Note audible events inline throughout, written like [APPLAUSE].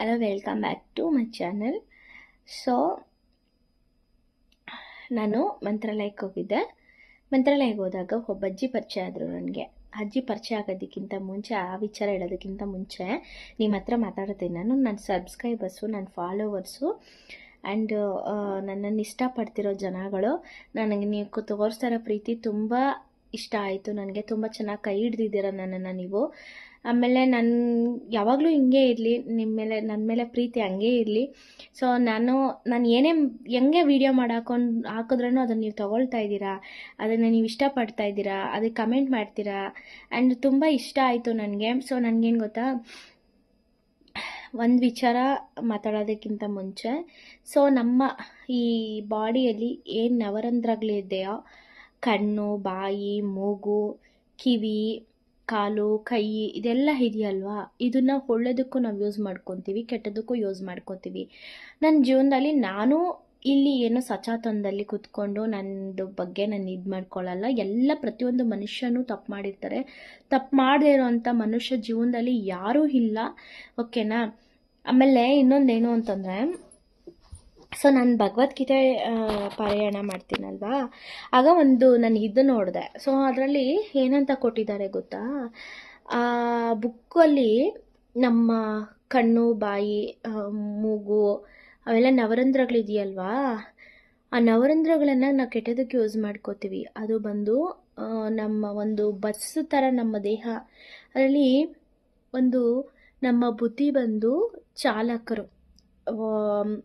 Hello welcome back to my channel so ನಾನು ಮಂತ್ರಾಲಯಕ್ಕೆ ಹೋಗಿದ್ದೆ. ಮಂತ್ರಾಲಯಕ್ಕೆ ಹೋದಾಗ ಒಬ್ಬ ಅಜ್ಜಿ ಪರಿಚಯ ಆದರು ನನಗೆ. ಅಜ್ಜಿ ಪರಿಚಯ ಆಗೋದಕ್ಕಿಂತ ಮುಂಚೆ, ಆ ವಿಚಾರ ಹೇಳೋದಕ್ಕಿಂತ ಮುಂಚೆ ನಿಮ್ಮ ಹತ್ರ ಮಾತಾಡ್ತೀನಿ ನಾನು. ನನ್ನ ಸಬ್ಸ್ಕ್ರೈಬರ್ಸು ನನ್ನ ಫಾಲೋವರ್ಸು ಆ್ಯಂಡ್ ನನ್ನನ್ನು ಇಷ್ಟಪಡ್ತಿರೋ ಜನಗಳು ನನಗೆ ನೀವು ತೋರಿಸ್ತಾ ಇರೋ ಪ್ರೀತಿ ತುಂಬ ಇಷ್ಟ ಆಯಿತು. ನನಗೆ ತುಂಬ ಚೆನ್ನಾಗಿ ಕೈ ಹಿಡ್ದಿದ್ದೀರ ನನ್ನನ್ನು ನೀವು. ಆಮೇಲೆ ನನ್ನ ಯಾವಾಗಲೂ ಹಿಂಗೆ ಇರಲಿ ನಿಮ್ಮ ಮೇಲೆ ನನ್ನ ಮೇಲೆ ಪ್ರೀತಿ ಹಂಗೆ ಇರಲಿ. ಸೊ ನಾನು ನಾನು ಏನೇ ಹೆಂಗೆ ವೀಡಿಯೋ ಮಾಡಿ ಹಾಕೊಂಡು ಹಾಕಿದ್ರೂ ಅದನ್ನು ನೀವು ತೊಗೊಳ್ತಾ ಇದ್ದೀರಾ? ಅದನ್ನು ನೀವು ಇಷ್ಟಪಡ್ತಾ ಇದ್ದೀರಾ? ಅದಕ್ಕೆ ಕಮೆಂಟ್ ಮಾಡ್ತೀರಾ? ಆ್ಯಂಡ್ ತುಂಬ ಇಷ್ಟ ಆಯಿತು ನನಗೆ. ಸೊ ನನಗೇನು ಗೊತ್ತಾ? ಒಂದು ವಿಚಾರ ಮಾತಾಡೋದಕ್ಕಿಂತ ಮುಂಚೆ. ಸೊ ನಮ್ಮ ಈ ಬಾಡಿಯಲ್ಲಿ ಏನು ನವರಂಧ್ರಗಳಿದೆಯೋ, ಕಣ್ಣು, ಬಾಯಿ, ಮೂಗು, ಕಿವಿ ಕಾಲು, ಕೈ ಇದೆಲ್ಲ ಇದೆಯಲ್ವಾ ಇದನ್ನು ಒಳ್ಳೇದಕ್ಕೂ ನಾವು ಯೂಸ್ ಮಾಡ್ಕೊತೀವಿ, ಕೆಟ್ಟದಕ್ಕೂ ಯೂಸ್ ಮಾಡ್ಕೊತೀವಿ. ನನ್ನ ಜೀವನದಲ್ಲಿ ನಾನು ಇಲ್ಲಿ ಏನೋ ಸಚಾತನದಲ್ಲಿ ಕೂತ್ಕೊಂಡು ನನ್ನದು ಬಗ್ಗೆ ನಾನು ಇದು ಮಾಡ್ಕೊಳ್ಳಲ್ಲ ಎಲ್ಲ ಪ್ರತಿಯೊಂದು ಮನುಷ್ಯನೂ ತಪ್ಪು ಮಾಡಿರ್ತಾರೆ. ತಪ್ಪು ಮಾಡದೇ ಇರೋವಂಥ ಮನುಷ್ಯ ಜೀವನದಲ್ಲಿ ಯಾರೂ ಇಲ್ಲ. ಓಕೆನಾ ಆಮೇಲೆ ಇನ್ನೊಂದೇನು ಅಂತಂದರೆ ಸೊ ನಾನು ಭಗವದ್ಗೀತೆ ಪಾರಾಯಣ ಮಾಡ್ತೀನಲ್ವಾ? ಆಗ ಒಂದು ನಾನು ಇದು ನೋಡಿದೆ. ಸೊ ಅದರಲ್ಲಿ ಏನಂತ ಕೊಟ್ಟಿದ್ದಾರೆ ಗೊತ್ತಾ? ಆ ಬುಕ್ಕಲ್ಲಿ ನಮ್ಮ ಕಣ್ಣು, ಬಾಯಿ ಮೂಗು ಅವೆಲ್ಲ ನವರಂಧ್ರಗಳಿದೆಯಲ್ವಾ? ಆ ನವರಂಧ್ರಗಳನ್ನು ನಾವು ಕೆಟ್ಟದಕ್ಕೆ ಯೂಸ್ ಮಾಡ್ಕೋತೀವಿ. ಅದು ಬಂದು ನಮ್ಮ ಒಂದು ಬಸ್ ಥರ ನಮ್ಮ ದೇಹ. ಅದರಲ್ಲಿ ಒಂದು ನಮ್ಮ ಬುದ್ಧಿ ಬಂದು ಚಾಲಕರು.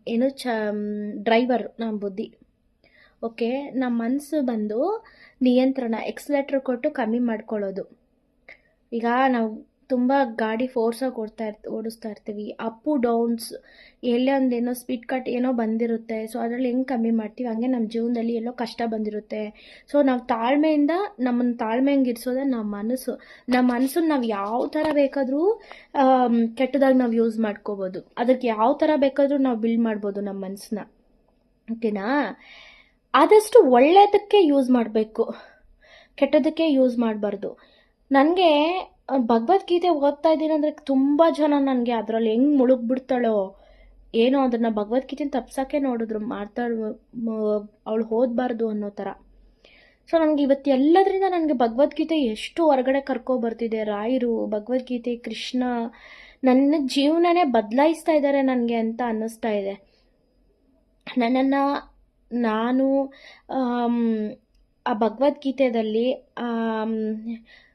ಏನು ಚ ಡ್ರೈವರ್ ನಮ್ಮ ಬುದ್ಧಿ. ಓಕೆ ನಮ್ಮ ಮನಸ್ಸು ಬಂದು ನಿಯಂತ್ರಣ ಎಕ್ಸ್ಲೆಟ್ರ್ ಕೊಟ್ಟು ಕಮ್ಮಿ ಮಾಡ್ಕೊಳ್ಳೋದು. ಈಗ ನಾವು ತುಂಬ ಗಾಡಿ ಫೋರ್ಸಾಗಿ ಓಡ್ತಾ ಇರ್ತ, ಓಡಿಸ್ತಾ ಇರ್ತೀವಿ. ಅಪ್ಪು ಡೌನ್ಸ್ ಎಲ್ಲೇ ಒಂದು ಏನೋ ಸ್ಪೀಡ್ ಕಟ್ ಏನೋ ಬಂದಿರುತ್ತೆ. ಸೊ ಅದರಲ್ಲಿ ಹೆಂಗೆ ಕಮ್ಮಿ ಮಾಡ್ತೀವಿ? ಹಂಗೆ ನಮ್ಮ ಜೀವನದಲ್ಲಿ ಎಲ್ಲೋ ಕಷ್ಟ ಬಂದಿರುತ್ತೆ. ಸೊ ನಾವು ತಾಳ್ಮೆಯಿಂದ ನಮ್ಮನ್ನು ತಾಳ್ಮೆ ಹಂಗೆ ಇರಿಸೋದೇ ನಮ್ಮ ಮನಸ್ಸು. ನಮ್ಮ ಮನಸ್ಸನ್ನು ನಾವು ಯಾವ ಥರ ಬೇಕಾದರೂ ಕೆಟ್ಟದಾಗಿ ನಾವು ಯೂಸ್ ಮಾಡ್ಕೋಬೋದು. ಅದಕ್ಕೆ ಯಾವ ಥರ ಬೇಕಾದರೂ ನಾವು ಬಿಲ್ಡ್ ಮಾಡ್ಬೋದು ನಮ್ಮ ಮನಸ್ಸನ್ನ. ಓಕೆನಾ? ಆದಷ್ಟು ಒಳ್ಳೆಯದಕ್ಕೆ ಯೂಸ್ ಮಾಡಬೇಕು. ಕೆಟ್ಟದಕ್ಕೆ ಯೂಸ್ ಮಾಡಬಾರ್ದು. ನನಗೆ ಭಗವದ್ಗೀತೆ ಓದ್ತಾ ಇದ್ದೀನಿ ಅಂದ್ರೆ ತುಂಬ ಜನ ನನಗೆ ಅದರಲ್ಲಿ ಹೆಂಗೆ ಮುಳುಗ್ಬಿಡ್ತಾಳೋ ಏನೋ ಅದನ್ನು ಭಗವದ್ಗೀತೆನ ತಪ್ಸೋಕ್ಕೆ ನೋಡಿದ್ರು ಮಾಡ್ತಾಳು ಅವಳು ಓದಬಾರ್ದು ಅನ್ನೋ ಥರ ಸೊ ನನಗೆ ಇವತ್ತು ಎಲ್ಲದರಿಂದ ನನಗೆ ಭಗವದ್ಗೀತೆ ಎಷ್ಟು ಹೊರಗಡೆ ಕರ್ಕೊಬರ್ತಿದೆ ರಾಯರು, ಭಗವದ್ಗೀತೆ, ಕೃಷ್ಣ, ನನ್ನ ಜೀವನನೇ ಬದಲಾಯಿಸ್ತಾ ಇದ್ದಾರೆ ನನಗೆ ಅಂತ ಅನ್ನಿಸ್ತಾ ಇದೆ. ನನ್ನನ್ನು ನಾನು ಆ ಭಗವದ್ಗೀತೆಯಲ್ಲಿ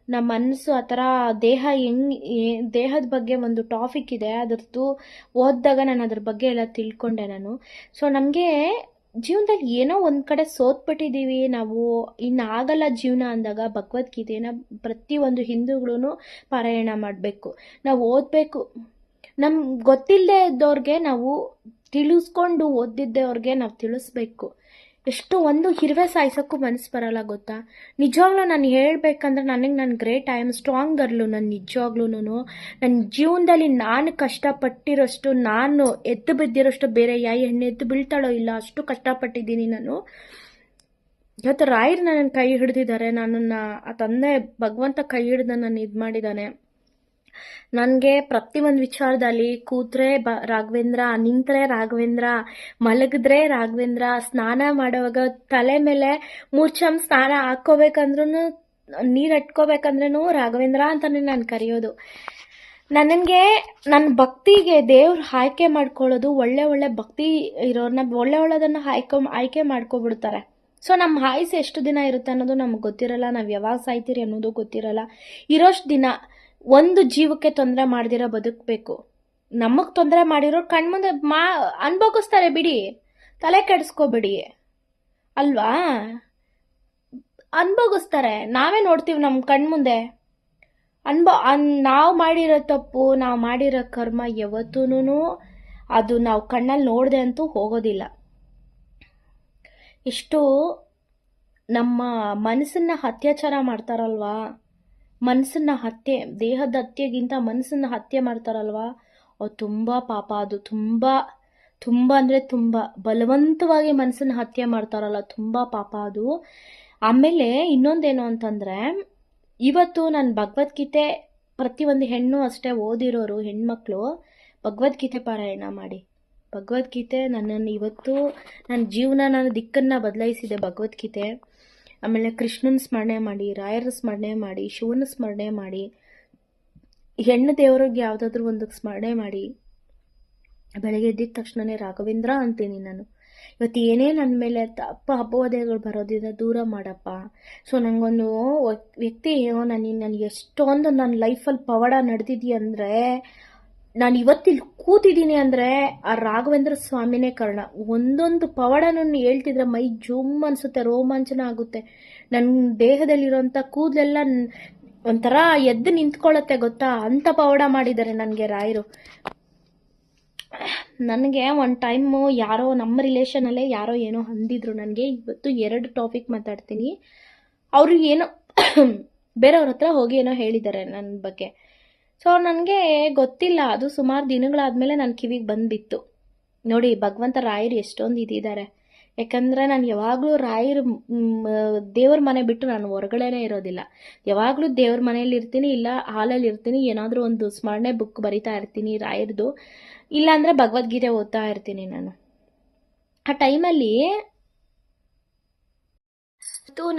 ನಮ್ಮ ಮನಸ್ಸು ಆ ಥರ ದೇಹ ಹೆಂಗ್ ದೇಹದ ಬಗ್ಗೆ ಒಂದು ಟಾಪಿಕ್ ಇದೆ, ಅದರದ್ದು ಓದಿದಾಗ ನಾನು ಅದ್ರ ಬಗ್ಗೆ ಎಲ್ಲ ತಿಳ್ಕೊಂಡೆ ನಾನು. ಸೊ ನಮಗೆ ಜೀವನದಲ್ಲಿ ಏನೋ ಒಂದು ಕಡೆ ಸೋತ್ಬಿಟ್ಟಿದ್ದೀವಿ ನಾವು. ಇನ್ನಾಗಲ್ಲ ಜೀವನ ಅಂದಾಗ ಭಗವದ್ಗೀತೆನ ಪ್ರತಿಯೊಂದು ಹಿಂದೂಗಳೂ ಪಾರಾಯಣ ಮಾಡಬೇಕು. ನಾವು ಓದಬೇಕು. ನಮ್ಗೆ ಗೊತ್ತಿಲ್ಲದೆ ಇದ್ದವ್ರಿಗೆ ನಾವು ತಿಳಿಸ್ಕೊಂಡು ಓದಿದ್ದವ್ರಿಗೆ ನಾವು ತಿಳಿಸ್ಬೇಕು. ಎಷ್ಟು ಒಂದು ಇರುವೆ ಸಾಯಿಸೋಕ್ಕೂ ಮನಸ್ಸು ಬರಲ್ಲ ಗೊತ್ತಾ? ನಿಜವಾಗ್ಲೂ ನಾನು ಹೇಳಬೇಕಂದ್ರೆ ನನಗೆ ನಾನು great I am strong girl ನಾನು ನಿಜವಾಗ್ಲೂ ನನ್ನ ಜೀವನದಲ್ಲಿ ನಾನು ಕಷ್ಟಪಟ್ಟಿರೋಷ್ಟು, ನಾನು ಎದ್ದು ಬಿದ್ದಿರೋಷ್ಟು ಬೇರೆ ಯಾಯಿ ಹೆಣ್ಣು ಎದ್ದು ಬೀಳ್ತಾಳೋ ಇಲ್ಲ ಅಷ್ಟು ಕಷ್ಟಪಟ್ಟಿದ್ದೀನಿ ನಾನು. ಇವತ್ತು ರಾಯರು ನನ್ನ ಕೈ ಹಿಡ್ದಿದ್ದಾರೆ, ನನ್ನನ್ನು ಆ ತಂದೆ ಭಗವಂತ ಕೈ ಹಿಡ್ದು ನಾನು ಇದು ಮಾಡಿದ್ದಾನೆ ನನಗೆ ಪ್ರತಿಯೊಂದು ವಿಚಾರದಲ್ಲಿ ಕೂತ್ರೆ ಬ, ರಾಘವೇಂದ್ರ, ನಿಂತರೆ ರಾಘವೇಂದ್ರ, ಮಲಗಿದ್ರೆ ರಾಘವೇಂದ್ರ, ಸ್ನಾನ ಮಾಡುವಾಗ ತಲೆ ಮೇಲೆ ಮೂರು ಚಮ್ ಸ್ನಾನ ಹಾಕ್ಕೋಬೇಕಂದ್ರೂ ನೀರು ಇಟ್ಕೋಬೇಕಂದ್ರೂ ರಾಘವೇಂದ್ರ ಅಂತಲೇ ನಾನು ಕರೆಯೋದು. ನನಗೆ ನನ್ನ ಭಕ್ತಿಗೆ ದೇವ್ರು ಆಯ್ಕೆ ಮಾಡ್ಕೊಳ್ಳೋದು ಒಳ್ಳೆ ಒಳ್ಳೆ ಭಕ್ತಿ ಇರೋರನ್ನ ಒಳ್ಳೆ ಒಳ್ಳೆದನ್ನು ಆಯ್ಕೆ ಆಯ್ಕೆ ಮಾಡ್ಕೊಬಿಡ್ತಾರೆ. ಸೊ ನಮ್ಮ ಆಯುಸ್ ಎಷ್ಟು ದಿನ ಇರುತ್ತೆ ಅನ್ನೋದು ನಮ್ಗೆ ಗೊತ್ತಿರಲ್ಲ, ನಾವು ಯಾವಾಗ ಸಾಯ್ತೀರಿ ಅನ್ನೋದು ಗೊತ್ತಿರಲ್ಲ. ಇರೋಷ್ಟು ದಿನ ಒಂದು ಜೀವಕ್ಕೆ ತೊಂದರೆ ಮಾಡ್ದಿರ ಬದುಕಬೇಕು. ನಮಗೆ ತೊಂದರೆ ಮಾಡಿರೋ ಕಣ್ಮುಂದೆ ಮಾ, ಅನ್ಭೋಗಿಸ್ತಾರೆ ಬಿಡಿ. ತಲೆ ಕೆಡಿಸ್ಕೋಬಿಡಿ. ಅಲ್ವಾ? ಅನ್ಭೋಗಿಸ್ತಾರೆ. ನಾವೇ ನೋಡ್ತೀವಿ ನಮ್ಮ ಕಣ್ಮುಂದೆ. ಅನ್ಭವ ಅನ್, ನಾವು ಮಾಡಿರೋ ತಪ್ಪು, ನಾವು ಮಾಡಿರೋ ಕರ್ಮ ಯಾವತ್ತೂ ಅದು ನಾವು ಕಣ್ಣಲ್ಲಿ ನೋಡದೆ ಅಂತೂ ಹೋಗೋದಿಲ್ಲ. ಇಷ್ಟು ನಮ್ಮ ಮನಸ್ಸನ್ನ ಅತ್ಯಾಚಾರ ಮಾಡ್ತಾರಲ್ವಾ? ಮನಸ್ಸನ್ನ ಹತ್ಯೆ, ದೇಹದ ಹತ್ಯೆಗಿಂತ ಮನಸ್ಸನ್ನ ಹತ್ಯೆ ಮಾಡ್ತಾರಲ್ವಾ? ಅದು ತುಂಬ ಪಾಪ ಅದು. ತುಂಬ ತುಂಬ ಅಂದರೆ ತುಂಬ. ಬಲವಂತವಾಗಿ ಮನಸ್ಸನ್ನ ಹತ್ಯೆ ಮಾಡ್ತಾರಲ್ಲ, ತುಂಬ ಪಾಪ ಅದು. ಆಮೇಲೆ ಇನ್ನೊಂದೇನು ಅಂತಂದರೆ, ಇವತ್ತು ನಾನು ಭಗವದ್ಗೀತೆ ಪ್ರತಿಯೊಂದು ಹೆಣ್ಣು ಅಷ್ಟೇ ಓದಿರೋರು, ಹೆಣ್ಮಕ್ಳು, ಭಗವದ್ಗೀತೆ ಪಾರಾಯಣ ಮಾಡಿ. ಭಗವದ್ಗೀತೆ ನನ್ನನ್ನು ಇವತ್ತು ನನ್ನ ಜೀವನ ನನ್ನ ದಿಕ್ಕನ್ನು ಬದಲಾಯಿಸಿದೆ ಭಗವದ್ಗೀತೆ. ಆಮೇಲೆ ಕೃಷ್ಣನ ಸ್ಮರಣೆ ಮಾಡಿ, ರಾಯರ ಸ್ಮರಣೆ ಮಾಡಿ, ಶಿವನ ಸ್ಮರಣೆ ಮಾಡಿ, ಹೆಣ್ಣು ದೇವರಿಗೆ ಯಾವುದಾದ್ರೂ ಒಂದಕ್ಕೆ ಸ್ಮರಣೆ ಮಾಡಿ, ಬೆಳಗ್ಗೆ ಎದ್ದಿದ ತಕ್ಷಣನೇ ರಾಘವೇಂದ್ರ ಅಂತೀನಿ ನಾನು. ಇವತ್ತು ಏನೇ ನನ್ನ ಮೇಲೆ ತಪ್ಪ ಅಪವಾದಗಳು ಬರೋದಿಲ್ಲ ದೂರ ಮಾಡಪ್ಪ. ಸೊ ನನಗೊಂದು ವ್ಯಕ್ತಿ ನಾನು ನನಗೆ ಎಷ್ಟೊಂದು ನನ್ನ ಲೈಫಲ್ಲಿ ಪವಾಡ ನಡೆದಿದೆಯಾ ಅಂದರೆ ನಾನು ಇವತ್ತಿಲ್ಲಿ ಕೂತಿದ್ದೀನಿ ಅಂದರೆ ಆ ರಾಘವೇಂದ್ರ ಸ್ವಾಮಿನೇ ಕಾರಣ. ಒಂದೊಂದು ಪವಾಡನನ್ನು ಹೇಳ್ತಿದ್ರೆ ಮೈ ಜುಮ್ ಅನಿಸುತ್ತೆ, ರೋಮಾಂಚನ ಆಗುತ್ತೆ. ನನ್ನ ದೇಹದಲ್ಲಿರೋಂಥ ಕೂದಲೆಲ್ಲ ಒಂಥರ ಎದ್ದು ನಿಂತ್ಕೊಳ್ಳುತ್ತೆ ಗೊತ್ತಾ? ಅಂತ ಪವಾಡ ಮಾಡಿದ್ದಾರೆ ನನಗೆ ರಾಯರು. ನನಗೆ ಒಂದು ಟೈಮು ಯಾರೋ ನಮ್ಮ ರಿಲೇಷನಲ್ಲೇ ಯಾರೋ ಏನೋ ಅಂದಿದ್ರು ನನಗೆ. ಇವತ್ತು ಎರಡು ಟಾಪಿಕ್ ಮಾತಾಡ್ತೀನಿ. ಅವರು ಏನೋ [COUGHS] ಬೇರೆಯವ್ರ ಹತ್ರ ಹೋಗಿ ಏನೋ ಹೇಳಿದ್ದಾರೆ ನನ್ನ ಬಗ್ಗೆ. ಸೊ ನನಗೆ ಗೊತ್ತಿಲ್ಲ. ಅದು ಸುಮಾರು ದಿನಗಳಾದಮೇಲೆ ನನ್ನ ಕಿವಿಗೆ ಬಂದುಬಿತ್ತು. ನೋಡಿ, ಭಗವಂತ ರಾಯರು ಎಷ್ಟೊಂದು ಇದಿದ್ದಾರೆ ಯಾಕಂದರೆ ನಾನು ಯಾವಾಗಲೂ ರಾಯರು ದೇವ್ರ ಮನೆ ಬಿಟ್ಟು ನಾನು ಹೊರಗಡೆನೇ ಇರೋದಿಲ್ಲ. ಯಾವಾಗಲೂ ದೇವ್ರ ಮನೆಯಲ್ಲಿ ಇರ್ತೀನಿ, ಇಲ್ಲ ಹಾಲಲ್ಲಿ ಇರ್ತೀನಿ, ಏನಾದರೂ ಒಂದು ಸ್ಮರಣೆ ಬುಕ್ ಬರಿತಾ ಇರ್ತೀನಿ ರಾಯರದು. ಇಲ್ಲಾಂದರೆ ಭಗವದ್ಗೀತೆ ಓದ್ತಾ ಇರ್ತೀನಿ ನಾನು. ಆ ಟೈಮಲ್ಲಿ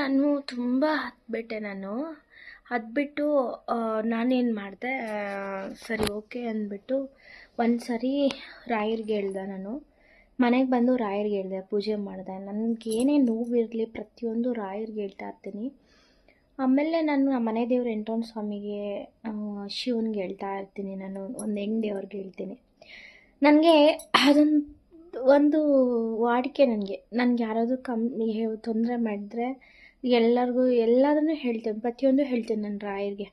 ನಾನು ತುಂಬ ಹತ್ಬಿಟ್ಟೆ ನಾನು. ಹತ್ಬಿಟ್ಟು ನಾನೇನು ಮಾಡಿದೆ ಸರಿ, ಓಕೆ ಅಂದ್ಬಿಟ್ಟು ಒಂದು ಸರಿ ರಾಯರಿಗೆ ಹೇಳ್ದೆ ನಾನು. ಮನೆಗೆ ಬಂದು ರಾಯರಿಗೆ ಹೇಳ್ದೆ, ಪೂಜೆ ಮಾಡಿದೆ. ನನಗೆ ಏನೇ ನೋವಿರಲಿ, ಪ್ರತಿಯೊಂದು ರಾಯರಿಗೆ ಹೇಳ್ತಾ ಇರ್ತೀನಿ. ಆಮೇಲೆ ನಾನು ನಮ್ಮ ಮನೆ ದೇವ್ರ ಎಂಟೋನ್ ಸ್ವಾಮಿಗೆ ಶಿವನಿಗೆ ಹೇಳ್ತಾ ಇರ್ತೀನಿ ನಾನು, ಒಂದು ಹೆಣ್ಣು ದೇವ್ರಿಗೆ ಹೇಳ್ತೀನಿ. ನನಗೆ ಅದೊಂದು ಒಂದು ವಾಡಿಕೆ ನನಗೆ. ನನಗೆ ಯಾರಾದರೂ ಕಮ್ ತೊಂದರೆ ಮಾಡಿದ್ರೆ ಎಲ್ಲರಿಗೂ ಎಲ್ಲದನ್ನು ಹೇಳ್ತೇನೆ, ಪ್ರತಿಯೊಂದು ಹೇಳ್ತೇನೆ ನನ್ನ ರಾಯರಿಗೆ.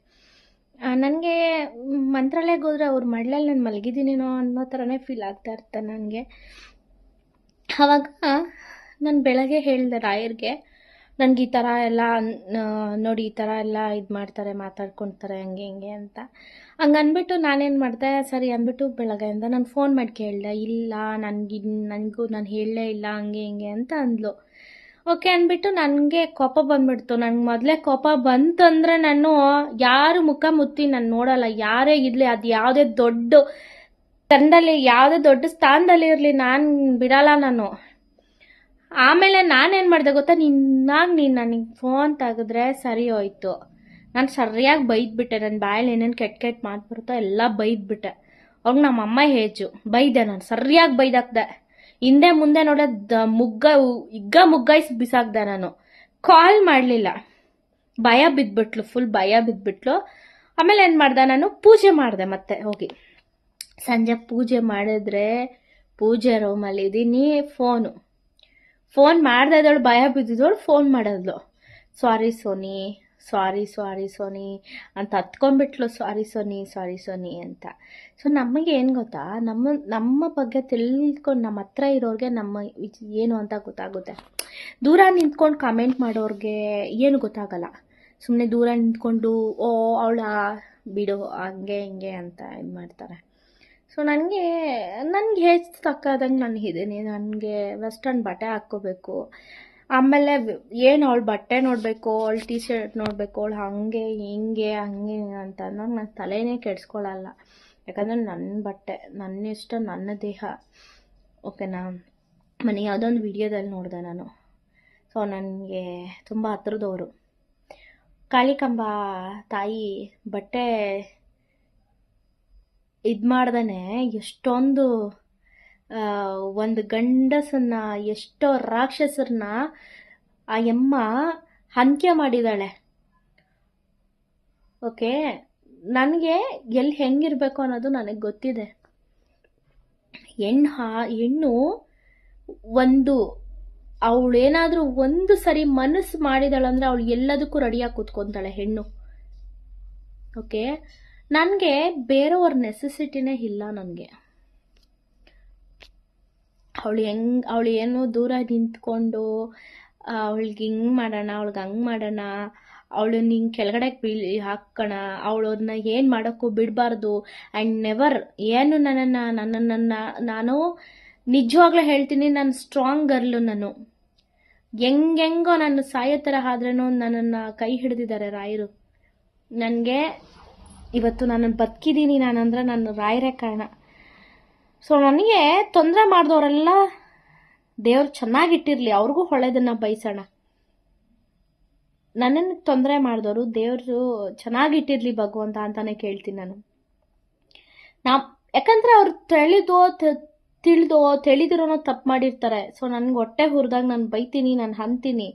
ನನಗೆ ಮಂತ್ರಾಲಯಕ್ಕೆ ಹೋದರೆ ಅವ್ರ ಮಡ್ಲಲ್ಲಿ ನಾನು ಮಲಗಿದ್ದೀನೇನೋ ಅನ್ನೋ ಥರನೇ ಫೀಲ್ ಆಗ್ತಾ ಇರ್ತೆ ನನಗೆ. ಆವಾಗ ನಾನು ಬೆಳಗ್ಗೆ ಹೇಳಿದೆ ರಾಯರಿಗೆ ನನಗೆ ಈ ಥರ ಎಲ್ಲ ನೋಡಿ ಈ ಥರ ಎಲ್ಲ ಇದು ಮಾಡ್ತಾರೆ, ಮಾತಾಡ್ಕೊತಾರೆ, ಹಂಗೆ, ಹಿಂಗೆ ಅಂತ. ಹಂಗೆ ಅಂದ್ಬಿಟ್ಟು ನಾನೇನು ಮಾಡಿದೆ, ಸರಿ, ಅಂದ್ಬಿಟ್ಟು ಬೆಳಗ್ಗೆಯಿಂದ ನಾನು ಫೋನ್ ಮಾಡಿ ಕೇಳಿದೆ ಇಲ್ಲ ನನಗೆ ನನಗೂ ನಾನು ಹೇಳಲೇ ಇಲ್ಲ, ಹಂಗೆ, ಹಿಂಗೆ, ಅಂತ ಅಂದ್ಲು. ಓಕೆ ಅಂದ್ಬಿಟ್ಟು ನನಗೆ ಕೋಪ ಬಂದ್ಬಿಡ್ತು. ನನಗೆ ಮೊದಲೇ ಕೋಪ ಬಂತಂದ್ರೆ ನಾನು ಯಾರು ಮುಖ ಮುತ್ತಿ ನಾನು ನೋಡಲ್ಲ. ಯಾರೇ ಇರಲಿ, ಅದು ಯಾವುದೇ ದೊಡ್ಡ ತಂಡದಲ್ಲಿ ಯಾವುದೇ ದೊಡ್ಡ ಸ್ಥಾನದಲ್ಲಿ ಇರಲಿ ನಾನು ಬಿಡಲ್ಲ ನಾನು. ಆಮೇಲೆ ನಾನೇನು ಮಾಡಿದೆ ಗೊತ್ತಾ? ನಿನ್ನಾಗ ನೀನು ನನಗೆ ಫೋನ್ ತೆಗೆದ್ರೆ ಸರಿ ಹೋಯ್ತು. ನಾನು ಸರಿಯಾಗಿ ಬೈದ್ಬಿಟ್ಟೆ. ನನ್ನ ಬಾಯಲ್ಲಿ ಏನೇನು ಕೆಟ್ಟ ಕೆಟ್ಟ ಮಾತು ಬರುತ್ತೋ ಎಲ್ಲ ಬೈದ್ಬಿಟ್ಟೆ. ಅವಾಗ ನಮ್ಮಮ್ಮ ಹೇಜು. ಬೈದೆ ನಾನು. ಸರಿಯಾಗಿ ಬೈದಾಕ್ದೆ. ಹಿಂದೆ ಮುಂದೆ ನೋಡ ದ ಮುಗ್ಗ, ಇಗ್ಗ ಮುಗ್ಗಾಯಿಸಿ ಬಿಸಾಕ್ದೆ ನಾನು. ಕಾಲ್ ಮಾಡಲಿಲ್ಲ. ಭಯ ಬಿದ್ಬಿಟ್ಲು ಫುಲ್ ಭಯ ಬಿದ್ಬಿಟ್ಲು. ಆಮೇಲೆ ಏನು ಮಾಡ್ದೆ ನಾನು? ಪೂಜೆ ಮಾಡಿದೆ ಮತ್ತೆ ಹೋಗಿ. ಸಂಜೆ ಪೂಜೆ ಮಾಡಿದ್ರೆ ಪೂಜೆ ರೂಮಲ್ಲಿ ಇದ್ದೀನಿ ಫೋನು ಫೋನ್ ಮಾಡ್ದೆ ಇದ್ದವಳು ಭಯ ಬಿದ್ದಿದ್ದವಳು ಫೋನ್ ಮಾಡಿದ್ಲು. ಸಾರಿ ಸೋನಿ. ಸಾರಿ ಸಾರಿ ಸೋನಿ ಅಂತ ಹತ್ಕೊಂಡ್ಬಿಟ್ಲು ಸಾರಿ ಸೋನಿ ಸಾರಿ ಸೋನಿ ಅಂತ. ಸೊ ನಮಗೆ ಏನು ಗೊತ್ತಾ? ನಮ್ಮ ನಮ್ಮ ಬಗ್ಗೆ ತಿಳ್ಕೊಂಡು ನಮ್ಮ ಹತ್ರ ಇರೋರಿಗೆ ನಮ್ಮ ಏನು ಅಂತ ಗೊತ್ತಾಗುತ್ತೆ. ದೂರ ನಿಂತ್ಕೊಂಡು ಕಮೆಂಟ್ ಮಾಡೋರಿಗೆ ಏನು ಗೊತ್ತಾಗಲ್ಲ. ಸುಮ್ಮನೆ ದೂರ ನಿಂತ್ಕೊಂಡು, ಓ, ಅವಳ, ಬಿಡು, ಹಂಗೆ, ಹಿಂಗೆ ಅಂತ ಇದು ಮಾಡ್ತಾರೆ. ಸೊ ನನಗೆ ನನಗೆ ಹೆಚ್ಚು ತಕ್ಕಾದಂಗೆ ನಾನು ಇದ್ದೀನಿ. ನನಗೆ ವೆಸ್ಟರ್ನ್ ಬಟ್ಟೆ ಹಾಕ್ಕೋಬೇಕು. ಆಮೇಲೆ ಏನು ಅವಳು ಬಟ್ಟೆ ನೋಡಬೇಕು, ಅವಳು ಟೀ ಶರ್ಟ್ ನೋಡಬೇಕು, ಅವಳು ಹಾಗೆ, ಹಿಂಗೆ, ಹಂಗೆ ಅಂತ ಅಂದಾಗ ನಾನು ತಲೆನೇ ಕೆಡಿಸ್ಕೊಳ್ಳಲ್ಲ ಯಾಕಂದರೆ ನನ್ನ ಬಟ್ಟೆ ನನ್ನ ಇಷ್ಟ, ನನ್ನ ದೇಹ. ಓಕೆನಾ? ಮನೆ ಯಾವುದೋ ಒಂದು ವಿಡಿಯೋದಲ್ಲಿ ನೋಡಿದೆ ನಾನು. ಸೊ ನನಗೆ ತುಂಬ ಹತ್ರದವರು. ಕಾಳಿಕಂಬ ತಾಯಿ ಬಟ್ಟೆ ಇದು ಮಾಡ್ದೇ ಎಷ್ಟೊಂದು ಒಂದು ಗಂಡಸನ್ನ, ಎಷ್ಟೋ ರಾಕ್ಷಸರನ್ನ ಆ ಯಮ್ಮ ಹಂತ್ಯ ಮಾಡಿದ್ದಾಳೆ. ಓಕೆ? ನನಗೆ ಎಲ್ಲಿ ಹೆಂಗಿರಬೇಕು ಅನ್ನೋದು ನನಗೆ ಗೊತ್ತಿದೆ. ಹೆಣ್ಣು ಹಾ, ಹೆಣ್ಣು ಒಂದು, ಅವಳೇನಾದರೂ ಒಂದು ಸರಿ ಮನಸ್ಸು ಮಾಡಿದಾಳಂದ್ರೆ ಅವಳು ಎಲ್ಲದಕ್ಕೂ ರೆಡಿಯಾಗಿ ಕೂತ್ಕೊತಾಳೆ ಹೆಣ್ಣು. ಓಕೆ? ನನಗೆ ಬೇರೆಯವ್ರ ನೆಸೆಸಿಟಿನೇ ಇಲ್ಲ ನನಗೆ. ಅವಳು ಹೆಂಗೆ, ಅವಳು ಏನೋ ದೂರ ನಿಂತ್ಕೊಂಡು ಅವಳಿಗೆ ಹಿಂಗೆ ಮಾಡೋಣ, ಅವಳಿಗೆ ಹಂಗೆ ಮಾಡೋಣ, ಅವಳು ನಿಂಗೆ ಕೆಳಗಡೆ ಬೀಳಿ ಹಾಕೋಣ ಅದನ್ನ ಏನು ಮಾಡೋಕ್ಕೂ ಬಿಡಬಾರ್ದು. ಆ್ಯಂಡ್ ನೆವರ್ ಏನು ನನ್ನನ್ನು ನನ್ನನ್ನು ನಾನು ನಿಜವಾಗ್ಲೂ ಹೇಳ್ತೀನಿ ನಾನು ಸ್ಟ್ರಾಂಗ್ ಗರ್ಲು ನಾನು. ಹೆಂಗೆಂಗೋ ನಾನು ಸಾಯೋ ಥರ ಆದ್ರೂ ನನ್ನನ್ನು ಕೈ ಹಿಡಿದಿದ್ದಾರೆ ರಾಯರು. ನನಗೆ ಇವತ್ತು ನಾನು ಬದುಕಿದ್ದೀನಿ ನಾನಂದ್ರೆ ನಾನು ರಾಯರೇ ಕಾರಣ. ಸೊ ನನಗೆ ತೊಂದರೆ ಮಾಡಿದವರೆಲ್ಲ ದೇವ್ರು ಚೆನ್ನಾಗಿಟ್ಟಿರಲಿ, ಅವ್ರಿಗೂ ಹೊಳೆದನ್ನು ಬಯಸೋಣ. ನನ್ನನ್ನು ತೊಂದರೆ ಮಾಡಿದವರು ದೇವರು ಚೆನ್ನಾಗಿಟ್ಟಿರಲಿ ಭಗವಂತ ಅಂತಾನೆ ಕೇಳ್ತೀನಿ ನಾನು. ನಾ ಯಾಕಂದರೆ ಅವ್ರು ತಿಳಿದೋ ತಿಳಿದೋ ತಿಳಿದಿರೋನೋ ತಪ್ಪು ಮಾಡಿರ್ತಾರೆ. ಸೊ ನನ್ಗೆ ಹೊಟ್ಟೆ ಹುರಿದಾಗ ನಾನು ಬೈತೀನಿ, ನಾನು ಅಂತೀನಿ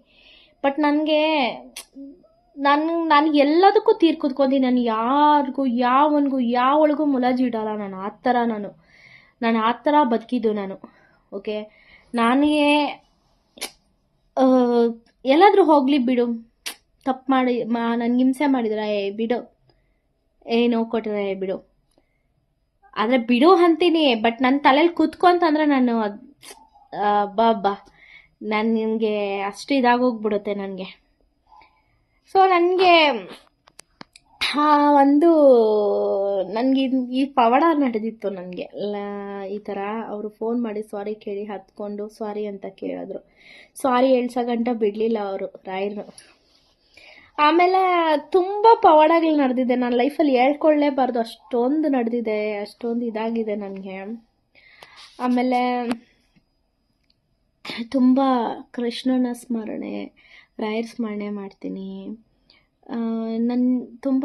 ಬಟ್ ನನಗೆ, ನಾನು ನಾನು ಎಲ್ಲದಕ್ಕೂ ತೀರ್ ಕುತ್ಕೊಂತೀನಿ. ನಾನು ಯಾರಿಗೂ, ಯಾವನಿಗೂ, ಯಾವಳಿಗೂ ಮುಲಾಜಿ ಇಡಲ್ಲ ನಾನು, ಆ ಥರ ನಾನು. ನಾನು ಆ ಥರ ಬದುಕಿದ್ದು ನಾನು ಓಕೆ ನನಗೆ ಎಲ್ಲಾದರೂ ಹೋಗಲಿ ಬಿಡು. ತಪ್ಪು ಮಾಡಿ, ಮಾ, ನನಗೆ ಹಿಂಸೆ ಮಾಡಿದ್ರೆ, ಏ, ಬಿಡು. ಏ ನೋವು ಏ, ಬಿಡು. ಆದರೆ ಬಿಡು ಅಂತೀನಿ ಬಟ್ ನನ್ನ ತಲೆಯಲ್ಲಿ ಕೂತ್ಕೊಂತಂದ್ರೆ ನಾನು ಅದು ಬಾ ಬಾ. ನಾನು ನಿಮಗೆ ಅಷ್ಟು ಇದಾಗೋಗ್ಬಿಡುತ್ತೆ ನನಗೆ. ಸೊ ನನಗೆ ಒಂದು ನನಗೆ ಈ ಪವಾಡ ನಡೆದಿತ್ತು ನನಗೆ. ಈ ಥರ ಅವರು ಫೋನ್ ಮಾಡಿ ಸಾರಿ ಕೇಳಿ, ಹತ್ಕೊಂಡು ಸಾರಿ ಅಂತ ಕೇಳಿದ್ರು. ಸಾರಿ ಹೇಳ್ಸೋ ಗಂಟ ಬಿಡಲಿಲ್ಲ ಅವರು ರಾಯರು ಆಮೇಲೆ ತುಂಬ ಪವಾಡಗಳು ನಡೆದಿದೆ. ನನ್ನ ಲೈಫಲ್ಲಿ ಹೇಳ್ಕೊಳ್ಳೇಬಾರ್ದು ಅಷ್ಟೊಂದು ನಡೆದಿದೆ, ಅಷ್ಟೊಂದು ಇದಾಗಿದೆ ನನಗೆ. ಆಮೇಲೆ ತುಂಬ ಕೃಷ್ಣನ ಸ್ಮರಣೆ, ರಾಯರ್ ಸ್ಮರಣೆ ಮಾಡ್ತೀನಿ. ನನ್ನ ತುಂಬ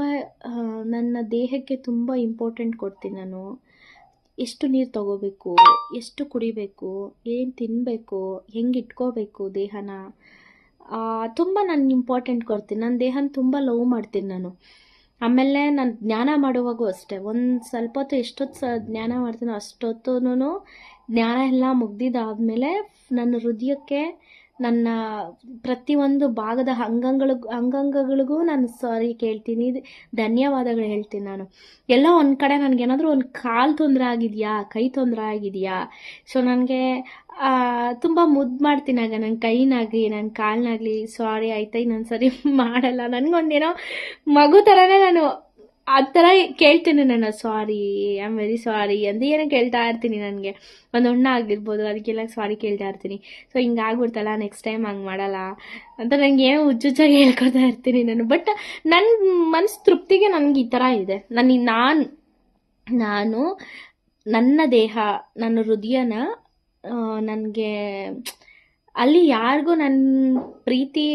ನನ್ನ ದೇಹಕ್ಕೆ ತುಂಬ ಇಂಪಾರ್ಟೆಂಟ್ ಕೊಡ್ತೀನಿ ನಾನು. ಎಷ್ಟು ನೀರು ತಗೋಬೇಕು, ಎಷ್ಟು ಕುಡಿಬೇಕು, ಏನು ತಿನ್ನಬೇಕು ಹೆಂಗೆ ಇಟ್ಕೋಬೇಕು ದೇಹನ. ತುಂಬ ನಾನು ಇಂಪಾರ್ಟೆಂಟ್ ಕೊಡ್ತೀನಿ. ನನ್ನ ದೇಹನ ತುಂಬ ಲವ್ ಮಾಡ್ತೀನಿ ನಾನು. ಆಮೇಲೆ ನಾನು ಜ್ಞಾನ ಮಾಡುವಾಗೂ ಅಷ್ಟೇ. ಒಂದು ಸ್ವಲ್ಪ ಹೊತ್ತು ಎಷ್ಟೊತ್ತು ಸ, ಜ್ಞಾನ ಮಾಡ್ತೀನೋ ಅಷ್ಟೊತ್ತೂ ಜ್ಞಾನ ಎಲ್ಲ ಮುಗ್ದಿದ್ದಾದಮೇಲೆ ನನ್ನ ಹೃದಯಕ್ಕೆ ನನ್ನ ಪ್ರತಿಯೊಂದು ಭಾಗದ ಅಂಗಗಳಿಗೂ ಅಂಗಾಂಗಗಳಿಗೂ ನಾನು ಸಾರಿ ಕೇಳ್ತೀನಿ. ಧನ್ಯವಾದಗಳು ಹೇಳ್ತೀನಿ ನಾನು. ಎಲ್ಲ ಒಂದು ಕಡೆ ನನಗೇನಾದರೂ ಒಂದು ಕಾಲು ತೊಂದರೆ ಆಗಿದೆಯಾ? ಕೈ ತೊಂದರೆ ಆಗಿದೆಯಾ? ಸೊ ನನಗೆ ತುಂಬ ಮುದ್ದು ಮಾಡ್ತೀನಿ ಆಗ ನನ್ನ ಕೈನಾಗಲಿ ನನ್ನ ಕಾಲಿನಾಗಲಿ. ಸಾರಿ ಆಯ್ತಾ. ಇನ್ನೊಂದು ಸರಿ [LAUGHS] ಮಾಡಲ್ಲ. ನನಗೊಂದೇನೋ ಮಗು ಥರನೇ ನಾನು ಆ ಥರ ಕೇಳ್ತೀನಿ ನಾನು sorry I am very sorry ಅಂತ ಏನೋ ಕೇಳ್ತಾ ಇರ್ತೀನಿ ನನಗೆ. ಒಂದು ಹುಣ್ಣ ಆಗಿರ್ಬೋದು, ಅದಕ್ಕೆಲ್ಲ ಸಾರಿ ಕೇಳ್ತಾ ಇರ್ತೀನಿ. ಸೊ ಹಿಂಗೆ ಆಗ್ಬಿಡ್ತಲ್ಲ ನೆಕ್ಸ್ಟ್ ಟೈಮ್ ಹಂಗೆ ಮಾಡಲ್ಲ ಅಂತ ನನಗೆ ಏನೋ ಹುಚ್ಚುಚ್ಚಾಗಿ ಹೇಳ್ಕೊತಾ ಇರ್ತೀನಿ ನಾನು. ಬಟ್ ನನ್ನ ಮನಸ್ಸು ತೃಪ್ತಿಗೆ ನನಗೆ ಈ ಥರ ಇದೆ. ನನಗೆ ನಾನು ನಾನು ನನ್ನ ದೇಹ, ನನ್ನ ಹೃದಯನ ನನಗೆ ಅಲ್ಲಿ ಯಾರಿಗೂ ನನ್ನ ಪ್ರೀತಿ